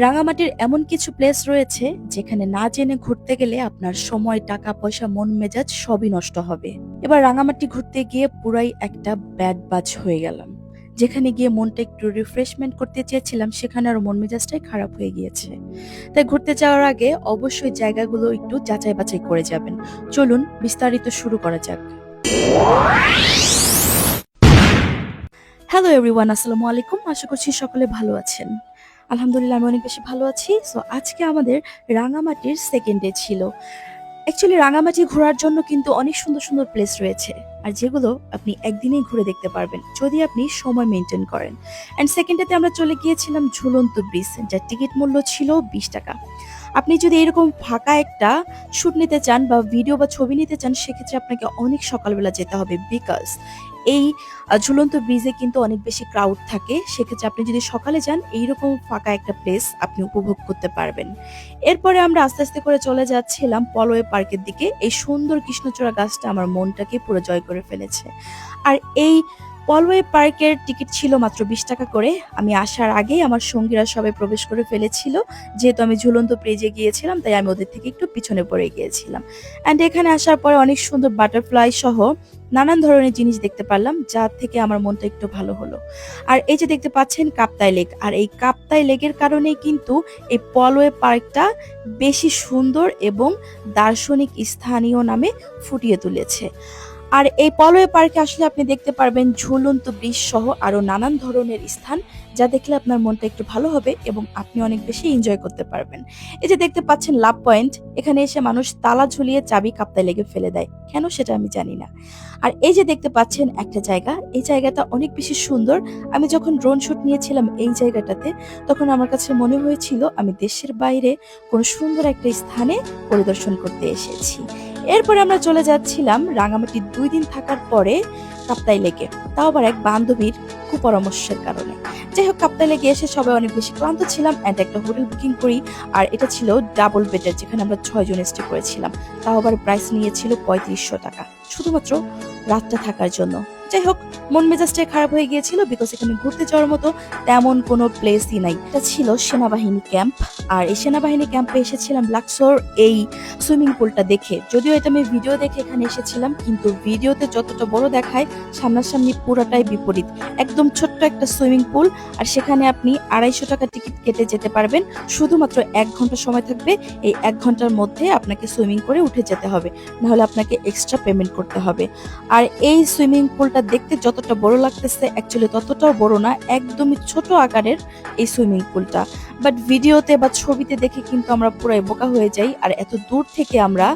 রাঙামাটির এমন কিছু প্লেস রয়েছে যেখানে না জেনে ঘুরতে গেলে আপনার সময়, টাকা, পয়সা, মন, মেজাজ সবই নষ্ট হবে। এবার রাঙামাটি ঘুরতে গিয়ে পুরাই একটা ব্যাড বাজ হয়ে গেলাম। যেখানে গিয়ে মনটা একটু রিফ্রেশমেন্ট করতে চেয়েছিলাম, সেখানে আরও মন মেজাজটাই খারাপ হয়ে গিয়েছে। তাই ঘুরতে যাওয়ার আগে অবশ্যই জায়গাগুলো একটু যাচাই বাছাই করে যাবেন। চলুন বিস্তারিত শুরু করা যাক। হ্যালো এভরিওয়ান আসসালামু আলাইকুম। আশা করছি সকলে ভালো আছেন। আলহামদুলিল্লাহ আমি অনেক বেশি ভালো আছি। সো আজকে আমাদের রাঙামাটির সেকেন্ড ডে ছিল। অ্যাকচুয়ালি রাঙামাটি ঘোরার জন্য কিন্তু অনেক সুন্দর সুন্দর প্লেস রয়েছে। আর যেগুলো আপনি একদিনেই ঘুরে দেখতে পারবেন, যদি আপনি সময় মেনটেন করেন। অ্যান্ড সেকেন্ড ডেতে আমরা চলে গিয়েছিলাম ঝুলন্ত ব্রিজ যার টিকিট মূল্য ছিল বিশ টাকা। আপনি যদি এরকম ফাঁকা একটা শ্যুট নিতে চান বা ভিডিও বা ছবি নিতে চান, সেক্ষেত্রে আপনাকে অনেক সকালবেলা যেতে হবে বিকজ এই ঝুলন্ত ব্রিজে কিন্তু অনেক বেশি ক্রাউড থাকে। সেক্ষেত্রে আপনি যদি সকালে যান, এইরকম ফাঁকা একটা প্লেস আপনি উপভোগ করতে পারবেন। এরপরে আমরা আস্তে আস্তে করে চলে যাচ্ছিলাম পলয়ে পার্কের দিকে। এই সুন্দর কৃষ্ণচূড়া গাছটা আমার মনটাকে পুরো জয় করে ফেলেছে। আর এই পলওয়ে পার্কের টিকিট ছিল মাত্র বিশ টাকা করে। আমি আসার আগেই আমার সঙ্গীরা সবাই প্রবেশ করে ফেলেছিল। যেহেতু আমি ঝুলন্ত ব্রিজে গিয়েছিলাম, তাই আমি ওদের থেকে একটু পিছনে পড়ে গিয়েছিলাম। অ্যান্ড এখানে আসার পরে অনেক সুন্দর বাটারফ্লাই সহ নানান ধরনের জিনিস দেখতে পারলাম, যার থেকে আমার মনটা একটু ভালো হলো। আর এই যে দেখতে পাচ্ছেন কাপ্তাই লেক আর এই কাপ্তাই লেকের কারণেই কিন্তু এই পলওয়ে পার্কটা বেশি সুন্দর এবং দার্শনিক স্থানীয় নামে ফুটিয়ে তুলেছে। আর এই পলওয়ে পার্কে আসলে আপনি দেখতে পারবেন ঝুলন্ত ব্রিজ সহ আরও নানান ধরনের স্থান যা দেখলে আপনার মনটা একটু ভালো হবে এবং আপনি অনেক বেশি এনজয় করতে পারবেন। এই যে দেখতে পাচ্ছেন লাভ পয়েন্ট, এখানে এসে মানুষ তালা ঝুলিয়ে চাবি কাপ্তাই লেগে ফেলে দেয়। কেন সেটা আমি জানি না। আর এই যে দেখতে পাচ্ছেন একটা জায়গা, এই জায়গাটা অনেক বেশি সুন্দর। আমি যখন ড্রোন শুট নিয়েছিলাম এই জায়গাটাতে, তখন আমার কাছে মনে হয়েছিল আমি দেশের বাইরে কোনো সুন্দর একটা স্থানে পরিদর্শন করতে এসেছি। এরপরে আমরা চলে যাচ্ছিলাম রাঙামাটি দুই দিন থাকার পরে কাপ্তাই লেকে। তাও আবার এক বান্ধবীর কুপরামর্শের কারণে। যাই হোক, কাপ্তাই লেগে এসে সবাই অনেক বেশি ক্লান্ত ছিলাম অ্যান্ড একটা হোটেল বুকিং করি। আর এটা ছিল ডাবল বেডের যেখানে আমরা ছয় জন স্টে করেছিলাম। তাও আবার প্রাইস নিয়েছিল পঁয়ত্রিশশো টাকা। শুধুমাত্র রাতটা থাকার জন্য। যাই হোক, মন মেজাজটাই খারাপ হয়ে গিয়েছিল বিকজ এখানে ঘুরতে যাওয়ার মতো তেমন কোনো প্লেসই নাই। এটা ছিল সেনাবাহিনী ক্যাম্প আর এই সেনাবাহিনী ক্যাম্পে এসেছিলাম লাক্সোর এই সুইমিং পুলটা দেখে। যদিও এটা আমি ভিডিও দেখে এখানে এসেছিলাম, কিন্তু ভিডিওতে যতটা বড় দেখায়, সামনাসামনি পুরোটাই বিপরীত। একদম ছোট্ট একটা সুইমিং পুল আর সেখানে আপনি আড়াইশো টাকা টিকিট কেটে যেতে পারবেন। শুধুমাত্র এক ঘণ্টা সময় থাকবে, এই এক ঘণ্টার মধ্যে আপনাকে সুইমিং করে উঠে যেতে হবে। নাহলে আপনাকে এক্সট্রা পেমেন্ট করতে হবে। আর এই সুইমিং পুলটা দেখতে যতটা বড় লাগতেছে অ্যাকচুয়ালি ততটাও বড় না, একদমই ছোট আকারের এই সুইমিং পুলটা। বাট ভিডিওতে বা ছবিতে দেখে কিন্তু আমরা পুরাই বোকা হয়ে যাই, আর এত দূর থেকে আমরা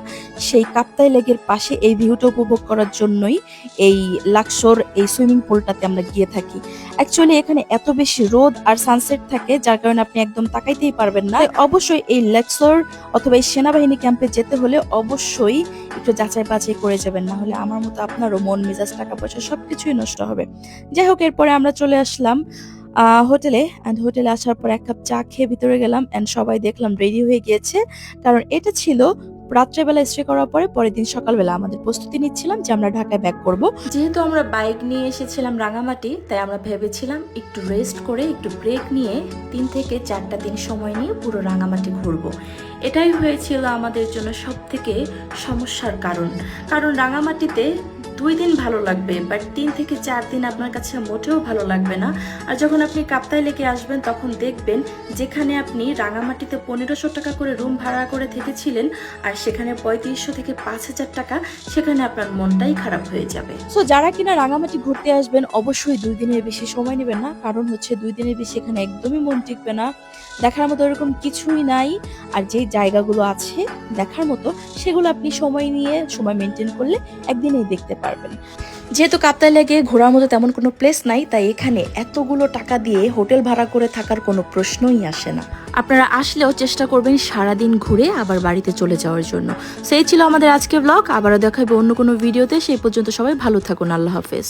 সেই কাপ্তাই লেগের পাশে এই ভিউটা উপভোগ করার জন্যই এই লাক্সোর, এই সুইমিং পুলটাতে আমরা গিয়ে থাকি। অ্যাকচুয়ালি এখানে এত বেশি রোদ আর সানসেট থাকে, যার কারণে আপনি একদম তাকাইতেই পারবেন না। অবশ্যই এই লাক্সোর অথবা এই সেনাবাহিনী ক্যাম্পে যেতে হলে অবশ্যই একটু যাচাই বাছাই করে যাবেন না হলে আমার মতো আপনারও মন, মেজাজ টাকা পয়সা সবকিছুই নষ্ট হবে। যাই হোক, এরপরে আমরা চলে আসলাম হোটেলে অ্যান্ড হোটেলে আসার পর এক কাপ চা খেয়ে ভিতরে গেলাম অ্যান্ড সবাই দেখলাম রেডি হয়ে গিয়েছে। কারণ এটা ছিল রাত্রেবেলা স্টে করার পরে পরের দিন সকালবেলা আমাদের প্রস্তুতি নিচ্ছিলাম যে আমরা ঢাকায় ব্যাক করব। যেহেতু আমরা বাইক নিয়ে এসেছিলাম রাঙামাটি, তাই আমরা ভেবেছিলাম একটু রেস্ট করে, একটু ব্রেক নিয়ে তিন থেকে চারটা দিন সময় নিয়ে পুরো রাঙামাটি ঘুরবো। এটাই হয়েছিল আমাদের জন্য সব থেকে সমস্যার কারণ। কারণ রাঙামাটিতে দুই দিন ভালো লাগবে বাট তিন থেকে চার দিন আপনার কাছে মোটেও ভালো লাগবে না। আর যখন আপনি কাপ্তাই লেকে আসবেন, তখন দেখবেন যেখানে আপনি রাঙামাটিতে পনেরোশো টাকা করে রুম ভাড়া করে থেকেছিলেন, আর সেখানে পঁয়ত্রিশশো থেকে পাঁচ হাজার টাকা, সেখানে আপনার মনটাই খারাপ হয়ে যাবে। সো যারা কিনা রাঙামাটি ঘুরতে আসবেন, অবশ্যই দুই দিনের বেশি সময় নেবেন না, কারণ হচ্ছে দুই দিনের বেশি এখানে একদমই মন টিকবে না। দেখার মতো এরকম কিছুই নাই, আর যে জায়গাগুলো আছে দেখার মতো, সেগুলো আপনি সময় নিয়ে, সময় মেনটেন করলে একদিনেই দেখতে পারবেন। যেহেতু কাপ্তাই লেগে ঘোরার মতো তেমন কোনো প্লেস নাই, তাই এখানে এতগুলো টাকা দিয়ে হোটেল ভাড়া করে থাকার কোনো প্রশ্নই আসে না। আপনারা আসলেও চেষ্টা করবেন সারাদিন ঘুরে আবার বাড়িতে চলে যাওয়ার জন্য। সেই ছিল আমাদের আজকের ব্লগ আবারও দেখাবে অন্য কোনো ভিডিওতে সেই পর্যন্ত সবাই ভালো থাকুন, আল্লাহ হাফেজ।